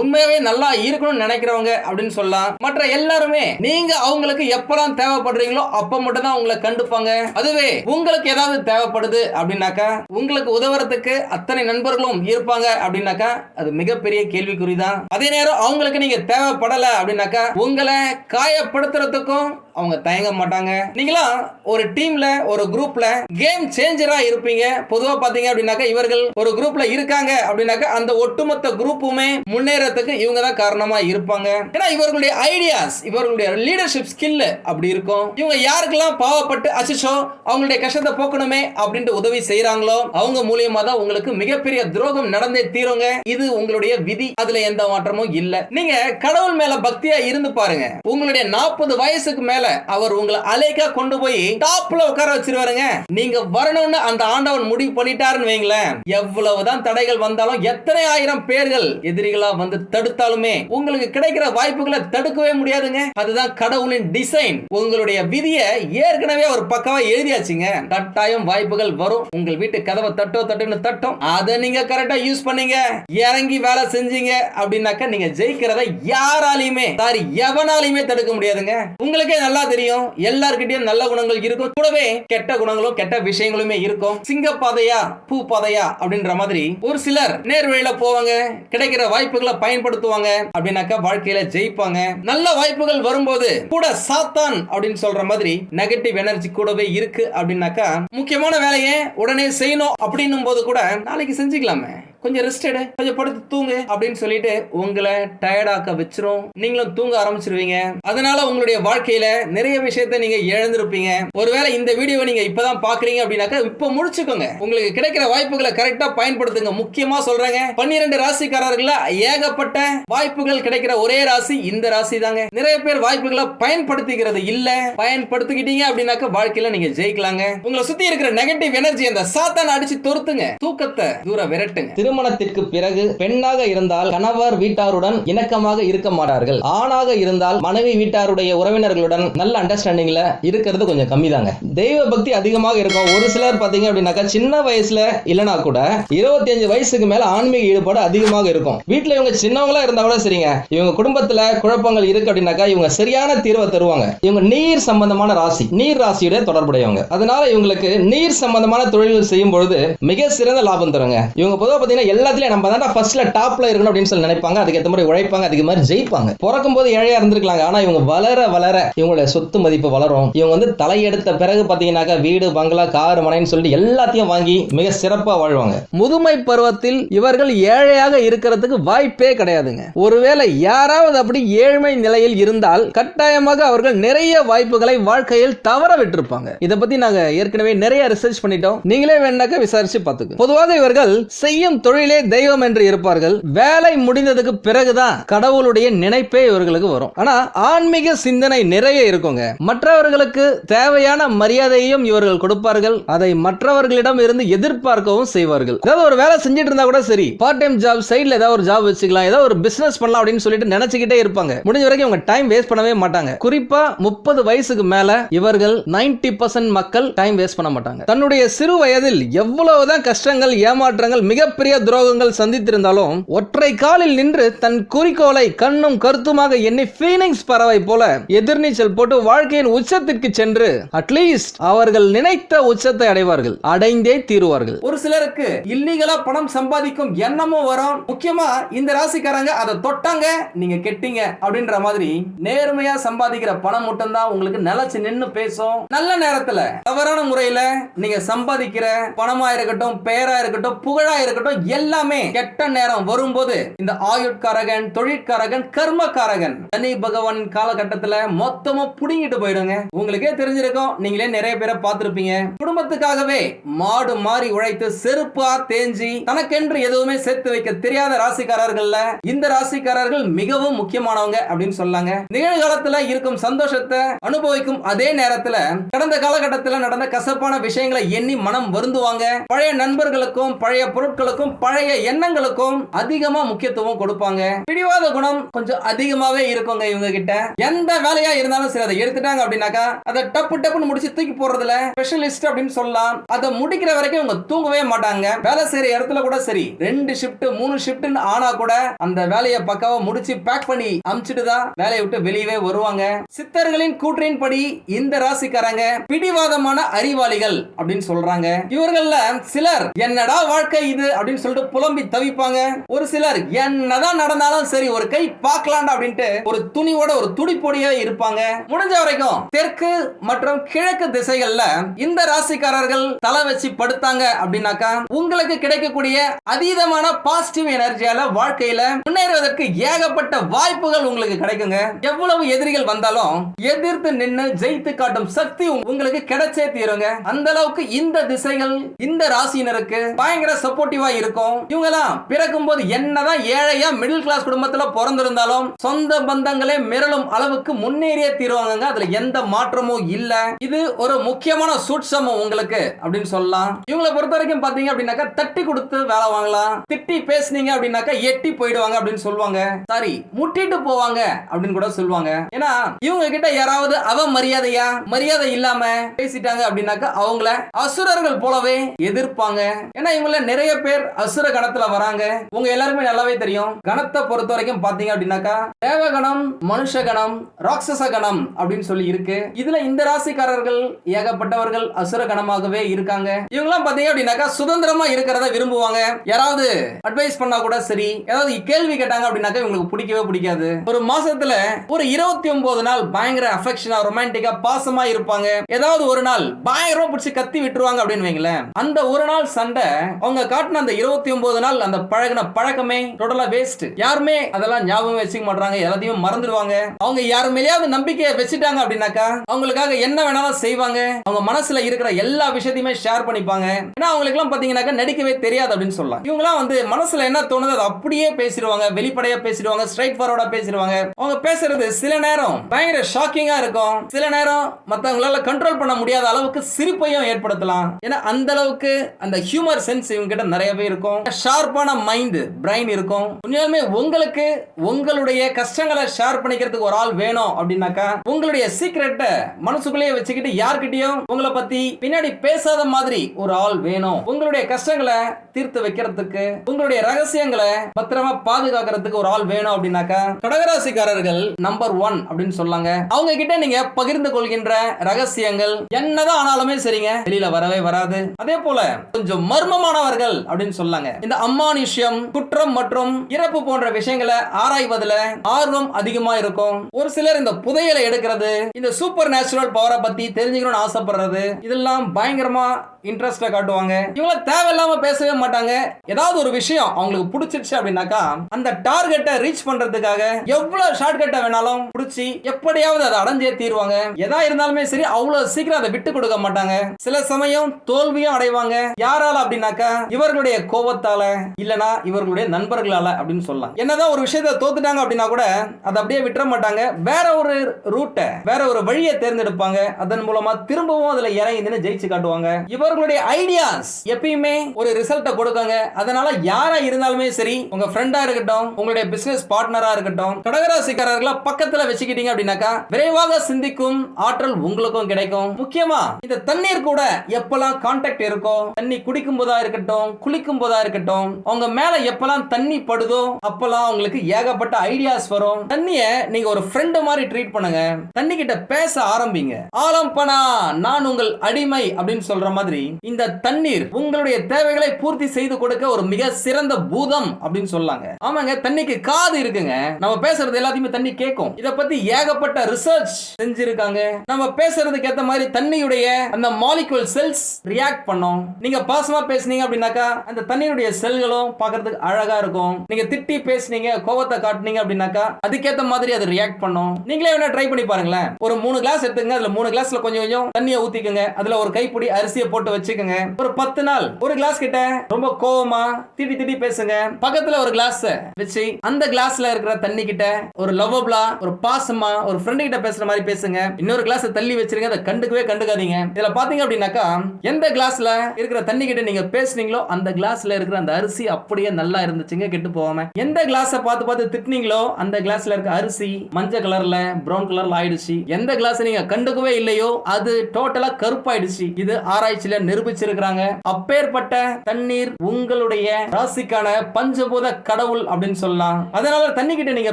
உண்மையாவே நல்லா இருக்கணும்னு நினைக்கிறவங்க அப்படின்னு சொல்லலாம். மற்ற எல்லாருமே நீங்க அவங்களுக்கு எப்பலாம் தேவைப்படுறீங்களோ அப்ப மட்டும் தான் உங்களை கண்டுப்பாங்க. அதுவே உங்களுக்கு ஏதாவது தேவைப்படுது அப்படின்னாக்கா உங்களுக்கு உதவுறதுக்கு அத்தனை நண்பர்களும் இருப்பாங்க அப்படின்னாக்கா அது மிகப்பெரிய கேள்விக்குறி தான் அதே நேரம் அவங்களுக்கு நீங்க தேவைப்படல அப்படின்னாக்கா உங்களை காயப்படுத்துறதுக்கும் அவங்க தயங்க மாட்டாங்க. நீங்களாம் ஒரு டீம்ல ஒரு குரூப்ல கேம் சேஞ்சரா இருப்பீங்க. பொதுவா பாத்தீங்க அப்படின்னாக்கா இவர்கள் ஒரு குரூப்ல இருக்காங்க அப்படின்னாக்கா அந்த ஒட்டுமொத்த குரூப்புமே முன்னேறதுக்கு இவங்க தான் காரணமா இருப்பாங்க. ஏன்னா இவர்கள் இவர்களுடைய ஐடியாஸ் இவர்களுடைய லீடர்ஷிப் ஸ்கில்லு அப்படி இருக்கும். இவங்க யாருக்கெல்லாம் பாவப்பட்டு அசிஷோ அவங்களுடைய கஷ்டத்தை போக்கணுமே அப்படின்ட்டு உதவி செய்யறாங்களோ அவங்க மூலியமா தான் உங்களுக்கு மிகப்பெரிய துரோகம் நடந்தே தீருங்க. இது உங்களுடைய விதி அதுல எந்த மாற்றமும் இல்ல. நீங்க கடவுள் மேல பக்தியா இருந்து பாருங்க. உங்களுடைய நாற்பது வயசுக்கு மேல அவர் உங்களை அலைக்கா கொண்டு போய் டாப்ல உட்கார வச்சிருவாருங்க. நீங்க வரணும்னு அந்த ஆண்டவன் முடிவு பண்ணிட்டாருன்னு வைங்களேன். எவ்வளவுதான் தடைகள் வந்தாலும் எத்தனை ஆயிரம் பேர்கள் எதிரிகளா வந்து தடுத்தாலுமே உங்களுக்கு கிடைக்கிற வாய்ப்புகளை தடுக்கவே முடியாதுங்க. அதுதான் கடவுளின் டிசைன் உங்களுடைய விதியை ஏற்கனவே ஒரு பக்கமா எழுதியாச்சுங்க. கட்டாயம் வாய்ப்புகள் வரும். உங்கள் வீட்டு கதவை தட்டோ தட்டுன்னு தட்டும். அதை நீங்க கரெக்டா யூஸ் பண்ணீங்க. இறங்கி வேலை செஞ்சீங்க அப்படின்னாக்க நீங்க ஜெயிக்கிறத யாராலையுமே சாரி எவனாலையுமே தடுக்க முடியாதுங்க. உங்களுக்கே நல்லா தெரியும். எல்லார்கிட்டயும் நல்ல குணங்கள் இருக்கும். கூடவே கெட்ட குணங்களும் கெட்ட விஷயங்களுமே இருக்கும். சிங்கப்பாதையா பூ பாதையா அப்படின்ற மாதிரி ஒரு சிலர் நேர்வழியில போவாங்க. கிடைக்கிற வாய்ப்புகளை பயன்படுத்துவாங்க. அப்படின்னாக்கா வாழ்க்கையில ஜெயிப்பாங்க. நல்ல வாய்ப்புகள் வரும்போது கூட சாத்தான் அப்படின்னு சொல்ற மாதிரி நெகட்டிவ் எனர்ஜி கூடவே இருக்கு அப்படின்னாக்கா முக்கியமான வேலையை உடனே செய்யணும் அப்படின்னும் போது கூட நாளைக்கு செஞ்சுக்கலாமே. கொஞ்சம் ரெஸ்ட் எடு. கொஞ்சம் படுத்து தூங்கு அப்படின்னு சொல்லிட்டு உங்களை டயர்டாக்க வச்சிரும். நீங்களும் தூங்க ஆரம்பிச்சிருவீங்க. அதனால உங்களுடைய வாழ்க்கையில நிறைய விஷயத்த நீங்க இழந்திருப்பீங்க. ஒருவேளை இந்த வீடியோவை நீங்க இப்பதான் பாக்குறீங்க அப்படின்னாக்கா இப்ப முடிச்சுக்கோங்க. உங்களுக்கு கிடைக்கிற வாய்ப்புகளை கரெக்டா பயன்படுத்துங்க. முக்கியமா சொல்றேங்க பன்னிரெண்டு ராசிக்காரர்கள ஏகப்பட்ட வாய்ப்புகள் கிடைக்கிற ஒரே ராசி இந்த ராசி தாங்க நிறைய பேர் வாய்ப்புகளை பயன்படுத்திக்கிறது இல்ல. பயன்படுத்திக்கிட்டீங்க அப்படின்னாக்கா வாழ்க்கையில நீங்க ஜெயிக்கலாங்க. உங்களை சுத்தி இருக்கிற நெகட்டிவ் எனர்ஜி அந்த சாத்தான் அடிச்சு தொருத்துங்க. தூக்கத்தை தூர விரட்டுங்க. திருமணத்திற்கு பிறகு பெண்ணாக இருந்தால் கணவர் வீட்டாருடன் இணக்கமாக இருக்க மாட்டார்கள். ஆணாக இருந்தால் மனைவி வீட்டாருடைய உறவினர்களுடன் நல்ல அண்டர்ஸ்டாண்டிங்ல இருக்கிறது கொஞ்சம் கம்மி தாங்க தெய்வ பக்தி அதிகமாக இருக்கும். ஒரு சிலர் பாத்தீங்க அப்படின்னாக்கா சின்ன வயசுல இல்லைனா கூட இருபத்தி அஞ்சு வயசுக்கு மேல ஆன்மீக ஈடுபாடு அதிகமாக இருக்கும். வீட்டுல இவங்க சின்னவங்களா இருந்தா கூட சரிங்க. இவங்க குடும்பத்துல குழப்பங்கள் இருக்கு அப்படின்னாக்கா இவங்க சரியான தீர்வை தருவாங்க. இவங்க நீர் சம்பந்தமான ராசி. நீர் ராசியுடைய தொடர்புடையவங்க. அதனால இவங்களுக்கு நீர் சம்பந்தமான தொழில்கள் செய்யும் பொழுது மிக சிறந்த லாபம் தருங்க. இவங்க பொதுவாக பாத்தீங்கன்னா எல்லாத்துலயும் நம்ம தான் ஃபர்ஸ்ட்ல டாப்ல இருக்கணும் அப்படின்னு சொல்லி நினைப்பாங்க. அதுக்கேற்ற மாதிரி உழைப்பாங்க அதுக்கு மாதிரி ஜெயிப்பாங்க. பிறக்கும் போது ஏழையா இருந்திருக்கலாங்க. ஆனா இவங்க வளர வளர இவங்களுடைய சொத்து மதிப்பு வளரும். இவங்க வந்து தலையெடுத்த பிறகு பாத்தீங்கன்னாக்கா வீடு பங்களா கார் மனைன்னு சொல்லிட்டு எல்லாத்தையும் வாங்கி மிக சிறப்பா வாழ்வாங்க. முதுமை பருவத்தில் இவர்கள் ஏழையாக இருக்கிறதுக்கு வாய்ப்பே கிடையாதுங்க. ஒருவேளை யாராவது அப்படி ஏழ்மை நிலையில் இருந்தால் கட்டாயமாக அவர்கள் நிறைய வாய்ப்புகளை வாழ்க்கையில் தவற விட்டிருப்பாங்க. இதை பத்தி நாங்க ஏற்கனவே நிறைய ரிசர்ச் பண்ணிட்டோம். நீங்களே வேணாக்க விசாரிச்சு பார்த்துக்க பொதுவாக இவர்கள் செய்யும் தொழில் தெய்வம் என்று இருப்பார்கள். வேலை முடிந்ததுக்கு பிறகுதான் கடவுளுடைய நினைப்பே இவர்களுக்கு வரும். ஆனா ஆன்மீக சிந்தனை நிறைய இருக்குங்க. மற்றவர்களுக்கு தேவையான மரியாதையையும் இவர்கள் கொடுப்பார்கள். அதை மற்றவர்களிடம் இருந்து எதிர்பார்க்கவும் செய்வார்கள். ஏதாவது ஒரு வேலை செஞ்சுட்டு இருந்தா கூட சரி பார்ட் டைம் ஜாப் சைடுல ஏதாவது ஒரு ஜாப் வச்சுக்கலாம் ஏதாவது ஒரு பிசினஸ் பண்ணலாம் அப்படின்னு சொல்லிட்டு நினைச்சுக்கிட்டே இருப்பாங்க. முடிஞ்ச வரைக்கும் இவங்க டைம் வேஸ்ட் பண்ணவே மாட்டாங்க. குறிப்பா முப்பது வயசுக்கு மேல இவர்கள் 90% மக்கள் டைம் வேஸ்ட் பண்ண மாட்டாங்க. தன்னுடைய சிறு வயதில் எவ்வளவுதான் கஷ்டங்கள் ஏமாற்றங்கள் மிகப்பெரிய நிறைய துரோகங்கள் சந்தித்திருந்தாலும் ஒற்றை காலில் நின்று தன் குறிக்கோளை கண்ணும் கருத்துமாக எண்ணி ஃபீனிங்ஸ் பறவை போல எதிர்நீச்சல் போட்டு வாழ்க்கையின் உச்சத்திற்கு சென்று அட்லீஸ்ட் அவர்கள் நினைத்த உச்சத்தை அடைவார்கள். அடைந்தே தீருவார்கள். ஒரு சிலருக்கு இல்லீகலா பணம் சம்பாதிக்கும் எண்ணமும் வரும். முக்கியமா இந்த ராசிக்காரங்க அதை தொட்டாங்க நீங்க கெட்டீங்க அப்படின்ற மாதிரி நேர்மையா சம்பாதிக்கிற பணம் மட்டும்தான் உங்களுக்கு நிலைச்சு நின்னு பேசும். நல்ல நேரத்துல தவறான முறையில நீங்க சம்பாதிக்கிற பணமா இருக்கட்டும் பெயரா இருக்கட்டும் புகழா இருக்கட்டும் எல்லாமே கெட்ட நேரம் வரும்போது இந்த ஆயுட்காரகன் தொழிற்காரகன் கர்மக்காரகன் சனி பகவான் காலகட்டத்துல மொத்தமா புடுங்கிட்டு போயிடுங்க. உங்களுக்கே தெரிஞ்சிருக்கும். நீங்களே நிறைய பேரை பார்த்திருப்பீங்க. குடும்பத்துக்காகவே மாடு மாறி உழைத்து செருப்பா தேஞ்சி தனக்கென்று எதுவுமே சேர்த்து வைக்க தெரியாத ராசிக்காரர்கள்ல இந்த ராசிக்காரர்கள் மிகவும் முக்கியமானவங்க அப்படின்னு சொல்லாங்க. நிகழ்காலத்துல இருக்கும் சந்தோஷத்தை அனுபவிக்கும் அதே நேரத்துல கடந்த காலகட்டத்துல நடந்த கசப்பான விஷயங்களை எண்ணி மனம் வருந்துவாங்க. பழைய நண்பர்களுக்கும் பழைய பொருட்களுக்கும் பழைய எண்ணங்களுக்கும் அதிகமா முக்கியத்துவம் கொடுப்பாங்க. பிடிவாத குணம் கொஞ்சம் அதிகமாவே இருக்குங்க இவங்க கிட்ட எந்த வேலையா இருந்தாலும் சரி அதை எடுத்துட்டாங்க அப்படின்னாக்கா அதை டப்பு டப்புன்னு முடிச்சு தூக்கி போடுறதுல ஸ்பெஷலிஸ்ட் அப்படின்னு சொல்லலாம். அதை முடிக்கிற வரைக்கும் இவங்க தூங்கவே மாட்டாங்க. வேலை செய்யற இடத்துல கூட சரி ரெண்டு ஷிஃப்ட் மூணு ஷிஃப்ட்னு ஆனா கூட அந்த வேலையை பக்காவா முடிச்சு பேக் பண்ணி அமிச்சிட்டு தான் வேலையை விட்டு வெளியவே வருவாங்க. சித்தர்களின் கூற்றின்படி இந்த ராசிக்காரங்க பிடிவாதமான அறிவாளிகள் அப்படின்னு சொல்றாங்க. இவர்கள்ல சிலர் என்னடா வாழ்க்கை இது? அப்படின்னு சொல்லிட்டு புலம்பி தவிப்பாங்க. ஒரு சிலர் என்னதான் நடந்தாலும் சரி ஒரு கை பார்க்கலாண்டா அப்படின்ட்டு ஒரு துணியோட ஒரு துடிப்பொடியே இருப்பாங்க. முடிஞ்ச வரைக்கும் தெற்கு மற்றும் கிழக்கு திசைகள்ல இந்த ராசிக்காரர்கள் தலை வச்சு படுத்தாங்க அப்படின்னாக்கா உங்களுக்கு கிடைக்கக்கூடிய அதீதமான பாசிட்டிவ் எனர்ஜியால வாழ்க்கையில முன்னேறுவதற்கு ஏகப்பட்ட வாய்ப்புகள் உங்களுக்கு கிடைக்குங்க. எவ்வளவு எதிரிகள் வந்தாலும் எதிர்த்து நின்னு ஜெயித்து காட்டும் சக்தி உங்களுக்கு கிடைச்சே தீருங்க. அந்த அளவுக்கு இந்த திசைகள் இந்த ராசியினருக்கு பயங்கர சப்போர்ட்டிவா இருக்கும் இவங்கெல்லாம் பிறக்கும் போது என்னதான் ஏழையா மிடில் கிளாஸ் குடும்பத்துல பிறந்திருந்தாலும் சொந்த பந்தங்களே மிரளும் அளவுக்கு முன்னேறியே தீருவாங்க அதுல எந்த மாற்றமும் இல்ல. இது ஒரு முக்கியமான சூட்சமம் உங்களுக்கு அப்படின்னு சொல்லலாம். இவங்களை பொறுத்த வரைக்கும் பாத்தீங்க அப்படின்னாக்கா தட்டி கொடுத்து வேலை வாங்கலாம். திட்டி பேசுனீங்க அப்படின்னாக்கா எட்டி போயிடுவாங்க அப்படின்னு சொல்லுவாங்க. சாரி முட்டிட்டு போவாங்க அப்படின்னு கூட சொல்லுவாங்க. ஏன்னா இவங்க கிட்ட யாராவது அவ மரியாதையா மரியாதை இல்லாம பேசிட்டாங்க அப்படின்னாக்கா அவங்கள அசுரர்கள் போலவே எதிர்ப்பாங்க. ஏன்னா இவங்கள நிறைய பேர் அசுர கணத்துல வராங்க. உங்க எல்லாருமே நல்லாவே தெரியும். கணத்தை பொறுத்த வரைக்கும் பாத்தீங்க அப்படின்னாக்கா தேவகணம் மனுஷ கணம் ராட்சச கணம் அப்படின்னு சொல்லி இருக்கு. இதுல இந்த ராசிக்காரர்கள் ஏகப்பட்டவர்கள் அசுர கணமாகவே இருக்காங்க. இவங்கெல்லாம் பாத்தீங்க அப்படின்னாக்கா சுதந்திரமா இருக்கிறத விரும்புவாங்க. யாராவது அட்வைஸ் பண்ணா கூட சரி. ஏதாவது கேள்வி கேட்டாங்க அப்படின்னாக்கா இவங்களுக்கு பிடிக்கவே பிடிக்காது. ஒரு மாசத்துல ஒரு இருபத்தி ஒன்பது நாள் பயங்கர அஃபெக்ஷனா ரொமான்டிக்கா பாசமா இருப்பாங்க. ஏதாவது ஒரு நாள் பயங்கரமா பிடிச்சி கத்தி விட்டுருவாங்க அப்படின்னு வைங்களேன். அந்த ஒரு நாள் சண்டை அவங்க காட்டின அந்த இருபத்தி ஒன்பது நாள் அந்த பழகின பழக்கமே டோட்டலா வேஸ்ட் யாருமே அதெல்லாம் ஞாபகம் வச்சுக்க மாட்டாங்க எல்லாத்தையும் மறந்துடுவாங்க. அவங்க யாரு மேலேயாவது நம்பிக்கையை வச்சுட்டாங்க அப்படின்னாக்கா அவங்களுக்காக என்ன வேணாலும் செய்வாங்க. அவங்க மனசுல இருக்கிற எல்லா விஷயத்தையுமே ஷேர் பண்ணிப்பாங்க. ஏன்னா அவங்களுக்கு எல்லாம் பாத்தீங்கன்னாக்கா நடிக்கவே தெரியாது அப்படின்னு சொல்லலாம். இவங்கலாம் வந்து மனசுல என்ன தோணுதோ அதை அப்படியே பேசிடுவாங்க. வெளிப்படையா பேசிடுவாங்க. ஸ்ட்ரைட் ஃபார்வர்டா பேசிடுவாங்க. அவங்க பேசுறது சில நேரம் பயங்கர ஷாக்கிங்கா இருக்கும். சில நேரம் மத்தவங்களால கண்ட்ரோல் பண்ண முடியாத அளவுக்கு சிரிப்பையும் ஏற்படுத்தலாம். ஏன்னா அந்த அளவுக்கு அந்த ஹியூமர் சென்ஸ் இவங்க கிட்ட நிறையவே இருக்கும். ஷார்ப்பான மைண்ட் பிரைன் இருக்கும். உண்மையாலுமே உங்களுக்கு உங்களுடைய கஷ்டங்களை ஷேர் பண்ணிக்கிறதுக்கு ஒரு ஆள் வேணும் அப்படின்னாக்கா உங்களுடைய சீக்ரெட்டை மனசுக்குள்ளேயே வச்சுக்கிட்டு யார்கிட்டயும் உங்களை பத்தி பின்னாடி பேசாத மாதிரி ஒரு ஆள் வேணும். உங்களுடைய கஷ்டங்களை தீர்த்து வைக்கிறதுக்கு உங்களுடைய ரகசியங்களை பத்திரமா பாதுகாக்கிறதுக்கு ஒரு ஆள் வேணும் அப்படின்னாக்கா கடகராசிக்காரர்கள் நம்பர் ஒன் அப்படின்னு சொல்லாங்க. அவங்க கிட்ட நீங்க பகிர்ந்து கொள்கின்ற ரகசியங்கள் என்னதான் ஆனாலுமே சரிங்க வெளியில வரவே வராது. அதே போல கொஞ்சம் மர்மமானவர்கள் அப்படின்னு சொல்லாங்க. இந்த அம்மானுஷ்யம் குற்றம் மற்றும் இறப்பு போன்ற விஷயங்களை ஆராய்வதுல ஆர்வம் அதிகமா இருக்கும். ஒரு சிலர் இந்த புதையலை எடுக்கிறது இந்த சூப்பர் நேச்சுரல் பவரை பத்தி தெரிஞ்சுக்கணும்னு ஆசைப்படுறது இதெல்லாம் பயங்கரமா இன்ட்ரெஸ்ட காட்டுவாங்க. இவங்கள தேவையில்லாம பேசவே மாட்டாங்க. ஏதாவது ஒரு விஷயம் அவங்களுக்கு பிடிச்சிருச்சு அப்படின்னாக்கா அந்த டார்கெட்டை ரீச் பண்றதுக்காக எவ்வளவு ஷார்ட்கட்டை வேணாலும் பிடிச்சி எப்படியாவது அதை அடைஞ்சே தீர்வாங்க. எதா இருந்தாலுமே சரி அவ்வளவு சீக்கிரம் அதை விட்டு கொடுக்க மாட்டாங்க. சில சமயம் தோல்வியும் அடைவாங்க. யாரால அப்படின்னாக்கா இவர்களுடைய கோபத்தால இல்லனா இவர்களுடைய நண்பர்களால அப்படின்னு சொல்லலாம். என்னதான் ஒரு விஷயத்தை தோத்துட்டாங்க அப்படின்னா கூட அதை அப்படியே விட்டுற மாட்டாங்க. வேற ஒரு ரூட்டை வேற ஒரு வழியை தேர்ந்தெடுப்பாங்க. அதன் மூலமா திரும்பவும் அதுல இறங்கி ஜெயிச்சு காட்டுவாங்க. இவர்களுடைய ஐடியாஸ் எப்பயுமே ஒரு ரிசல்ட்டை ரிசல்ட்டை கொடுக்காங்க அதனால யாரா இருந்தாலுமே சரி உங்க ஃப்ரெண்டா இருக்கட்டும் உங்களுடைய பிசினஸ் பார்ட்னரா இருக்கட்டும் கடகராசிக்காரர்களை பக்கத்துல வச்சுக்கிட்டீங்க அப்படின்னாக்கா விரைவாக சிந்திக்கும் ஆற்றல் உங்களுக்கும் கிடைக்கும். முக்கியமா இந்த தண்ணீர் கூட எப்பெல்லாம் கான்டாக்ட் இருக்கோ தண்ணி குடிக்கும் போதா இருக்கட்டும் குளிக்கும் போதா இருக்கட்டும் உங்க மேல எப்பெல்லாம் தண்ணி படுதோ அப்பெல்லாம் உங்களுக்கு ஏகப்பட்ட ஐடியாஸ் வரும். தண்ணிய நீங்க ஒரு ஃப்ரெண்டு மாதிரி ட்ரீட் பண்ணுங்க. தண்ணி கிட்ட பேச ஆரம்பிங்க. ஆலம் பணா நான் உங்கள் அடிமை அப்படின்னு சொல்ற மாதிரி இந்த தண்ணீர் உங்களுடைய தேவைகளை பூர்த்தி செய்து கொடுக்க ஒரு மிக சிறந்த பூதம் அப்படின்னு சொல்லாங்க. ஆமாங்க தண்ணிக்கு காது இருக்குங்க. நம்ம பேசுறது எல்லாத்தையுமே தண்ணி கேட்கும். இத பத்தி ஏகப்பட்ட ரிசர்ச் செஞ்சிருக்காங்க. நம்ம பேசுறதுக்கு ஏத்த மாதிரி தண்ணியுடைய அந்த மாலிகுல் செல்ஸ் ரியாக்ட் பண்ணும். நீங்க பாசமா பேசுனீங்க அப்படின்னாக்கா அந்த தண்ணியுடைய செல்களும் பாக்குறதுக்கு அழகா இருக்கும். நீங்க திட்டி பேசுனீங்க கோவத்தை காட்டுனீங்க அப்படின்னாக்கா அதுக்கேத்த மாதிரி அது ரியாக்ட் பண்ணும். நீங்களே வேணா ட்ரை பண்ணி பாருங்களேன். ஒரு மூணு கிளாஸ் எடுத்துங்க அதுல மூணு கிளாஸ்ல கொஞ்சம் கொஞ்சம் தண்ணியை ஊத்திக்கங்க. அதுல ஒரு கைப்பிடி அரிசியை போட்டு வச்சுக்கோங்க. ஒரு பத்து நாள் ஒரு கிளாஸ் கிட்ட ரொம்ப கோவமா திட்டி திட்டி பேசுங்க. பக்கத்துல ஒரு கிளாஸ் வச்சு அந்த கிளாஸ்ல இருக்கிற தண்ணி கிட்ட ஒரு லவ்வபிளா ஒரு பாசமா ஒரு ஃப்ரெண்டு கிட்ட பேசுற மாதிரி பேசுங்க. இன்னொரு கிளாஸ் தள்ளி வச்சிருங்க. அதை கண்டுக்கவே கண்டுக்காதீங்க. இதுல பாத்தீங்க அப்படின்னாக்கா எந்த கிளாஸ்ல இருக்கிற தண்ணி கிட்ட நீங்க பேசுனீங்களோ அந்த கிளாஸ்ல இருக்கிற அந்த அரிசி அப்படியே நல்லா இருந்துச்சுங்க கெட்டு போகாம. எந்த கிளாஸ பார்த்து பார்த்து திட்டினீங்களோ அந்த கிளாஸ்ல இருக்க அரிசி மஞ்சள் கலர்ல ப்ரௌன் கலர்ல ஆயிடுச்சு. எந்த கிளாஸ் நீங்க கண்டுக்கவே இல்லையோ அது டோட்டலா கருப்பாயிடுச்சு. இது ஆராய்ச்சியில நிரூபிச்சிருக்கிறாங்க. அப்பேற்பட்ட தண்ணீர் உங்களுடைய ராசிக்கான பஞ்சபூத கடவுள் அப்படின்னு சொல்லலாம். அதனால தண்ணி கிட்ட நீங்க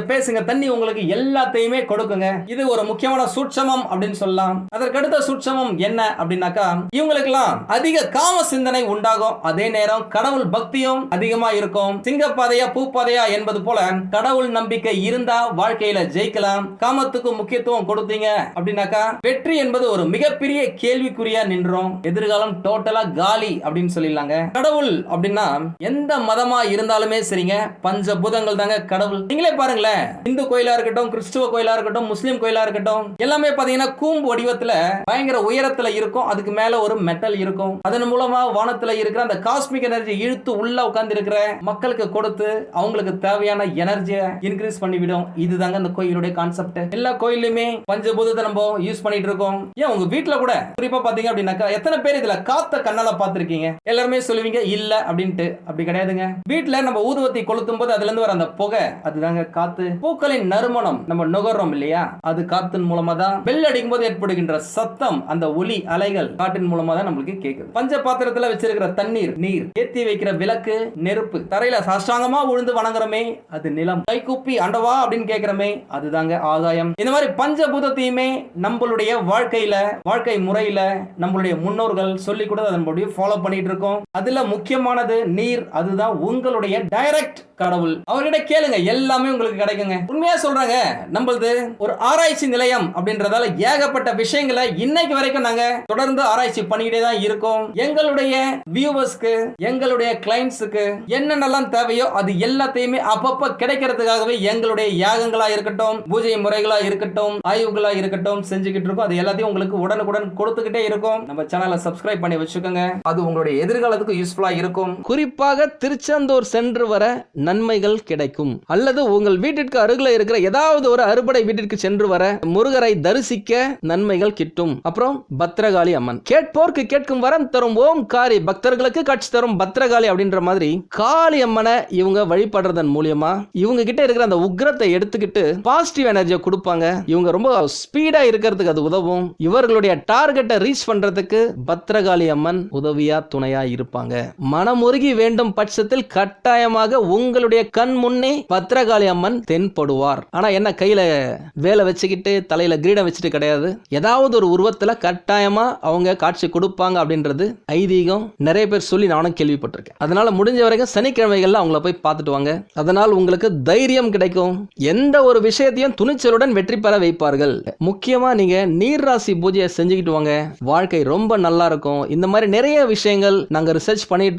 பேசுங்க. தண்ணி உங்களுக்கு எல்லாத்தையுமே கொடுக்குங்க. இது ஒரு முக்கியமான சூட்சமம் அப்படின்னு சொல்லலாம். அதற்கடுத்த சூட்சமம் என்ன அப்படின்னாக்கா இவங்களுக்கெல்லாம் அதிக காம சிந்தனை உண்டாகும். அதே நேரம் கடவுள் பக்தியும் அதிகமா இருக்கும். சிங்கப்பாதையா பூப்பாதையா என்பது போல கடவுள் நம்பிக்கை இருந்தா வாழ்க்கையில ஜெயிக்கலாம். காமத்துக்கு முக்கியத்துவம் கொடுத்தீங்க அப்படின்னாக்கா வெற்றி என்பது ஒரு மிகப்பெரிய கேள்விக்குறியா நின்றோம். எதிர்காலம் டோட்டலா காலி அப்படின்னு சொல்லிடலாங்க. கடவுள் அப்படின்னா எந்த மதமா இருந்தாலுமே சரிங்க. பஞ்சபூதங்கள் தாங்க கடவுள். நீங்களே பாருங்களேன். இந்து கோயிலா இருக்கட்டும் கிறிஸ்துவ கோயிலா இருக்கட்டும் முஸ்லீம் கோயிலா இருக்கட்டும் எல்லாமே பாத்தீங்கன்னா கூம்பு வடிவத்துல பயங்கர உயரத்துல இருக்கும். அதுக்கு மேல ஒரு மெட்டல் இருக்கும். அதன் மூலமா வானத்துல இருக்கிற அந்த காஸ்மிக் எனர்ஜி இழுத்து உள்ள உட்கார்ந்து இருக்கிற மக்களுக்கு கொடுத்து அவங்களுக்கு தேவையான எனர்ஜியை இன்க்ரீஸ் பண்ணிவிடும். இதுதாங்க அந்த கோயிலுடைய கான்செப்ட் எல்லா கோயிலுமே பஞ்சபூதத்தை நம்ம யூஸ் பண்ணிட்டு இருக்கோம். ஏன் உங்க வீட்டுல கூட? குறிப்பா பாத்தீங்க அப்படின்னாக்கா எத்தனை பேர் இதுல காத்த கண்ணால பாத்திருக்கீங்க எல்லாருமே சொல்லுவீங்க இல்ல அப்படின்ட்டு. அப்படி கிடையாதுங்க. வீட்ல நம்ம ஊதுவத்தி கொளுத்தும் போது அதுல இருந்து வர அந்த புகை அதுதாங்க காத்து. பூக்களின் நறுமணம் நம்ம நுகர்றோம் இல்லையா? அது காத்தின் மூலமா தான் பெல் அடிக்கும் போது ஏற்படுகின்ற சத்தம் அந்த ஒலி அலைகள் காட்டின் மூலமா தான் நம்மளுக்கு கேக்குது பஞ்ச பாத்திரத்துல வச்சிருக்கிற தண்ணீர் நீர் ஏத்தி வைக்கிற விளக்கு நெருப்பு தரையில சாஷ்டாங்கமா விழுந்து வணங்குறமே அது நிலம். கைகூப்பி அண்டவா அப்படின்னு கேக்குறமே அதுதாங்க ஆகாயம் இந்த மாதிரி பஞ்சபூதத்தையுமே நம்மளுடைய வாழ்க்கையில வாழ்க்கை முறையில நம்மளுடைய முன்னோர்கள் சொல்லி கூட அதை ஃபாலோ பண்ணிட்டு இருக்கோம். அதுல முக்கிய முக்கியமானது நீர் அதுதான் உங்களுடைய டைரக்ட் கடவுள். அவர்கிட்ட கேளுங்க எல்லாமே உங்களுக்கு கிடைக்குங்க. உண்மையா சொல்றாங்க நம்மளது ஒரு ஆராய்ச்சி நிலையம் அப்படின்றதால ஏகப்பட்ட விஷயங்களை இன்னைக்கு வரைக்கும் நாங்க தொடர்ந்து ஆராய்ச்சி பண்ணிக்கிட்டே தான் இருக்கோம். எங்களுடைய வியூவர்ஸ்க்கு எங்களுடைய கிளைண்ட்ஸுக்கு என்னென்னலாம் தேவையோ அது எல்லாத்தையுமே அப்பப்ப கிடைக்கிறதுக்காகவே எங்களுடைய யாகங்களா இருக்கட்டும் பூஜை முறைகளா இருக்கட்டும் ஆய்வுகளா இருக்கட்டும் செஞ்சுக்கிட்டு இருக்கோம். அது எல்லாத்தையும் உங்களுக்கு உடனுக்குடன் கொடுத்துக்கிட்டே இருக்கும். நம்ம சேனலை சப்ஸ்கிரைப் பண்ணி வச்சுக்கோங்க. அது உங்களுடைய எதிர்காலத்துக்கு யூஸ்ஃபுல்லா இருக்கும். குறிப்பாக திருச்செந்தூர் சென்று வர நன்மைகள் கிடைக்கும். அல்லது உங்கள் வீட்டிற்கு அருகில் இருக்கிற ஏதாவது ஒரு அறுபடை வீட்டிற்கு சென்று வர முருகரை தரிசிக்க நன்மைகள் கிட்டும். அப்புறம் பத்ரகாளி அம்மன். கேட்போர்க்கு கேட்கும் வரம் தரும் ஓம் காரி பக்தர்களுக்கு காட்சி தரும் பத்ரகாளி அப்படின்ற மாதிரி காளி அம்மனை இவங்க வழிபடுறதன் மூலியமா இவங்க கிட்ட இருக்கிற அந்த உக்ரத்தை எடுத்துக்கிட்டு பாசிட்டிவ் எனர்ஜியை கொடுப்பாங்க. இவங்க ரொம்ப ஸ்பீடா இருக்கிறதுக்கு அது உதவும். இவர்களுடைய டார்கெட்டை ரீச் பண்றதுக்கு பத்ரகாளி அம்மன் உதவியா துணையா இருப்பாங்க. மனமுருகி வேண்டும் பட்சத்தில் கட்டாயமாக உங்களுடைய கண் முன்னே பத்ரகாளி அம்மன் தென்படுவார். ஆனா என்ன கையில வேலை வச்சுக்கிட்டு தலையில கிரீடம் வச்சுட்டு கிடையாது. ஏதாவது ஒரு உருவத்துல கட்டாயமா அவங்க காட்சி கொடுப்பாங்க அப்படின்றது ஐதீகம். நிறைய பேர் சொல்லி நானும் கேள்விப்பட்டிருக்கேன். அதனால முடிஞ்ச வரைக்கும் சனிக்கிழமைகள்ல அவங்கள போய் பார்த்துட்டு வாங்க. அதனால் உங்களுக்கு தைரியம் கிடைக்கும். எந்த ஒரு விஷயத்தையும் துணிச்சலுடன் வெற்றி பெற வைப்பார்கள். முக்கியமா நீங்க நீர் ராசி பூஜையை செஞ்சுக்கிட்டு வாங்க. வாழ்க்கை ரொம்ப நல்லா இருக்கும். இந்த மாதிரி நிறைய விஷயங்கள் நாங்க ரிசர்ச் பண்ணிட்டு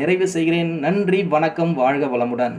நிறைவு செய்கிறேன். நன்றி வணக்கம் வாழ்க வளமுடன்.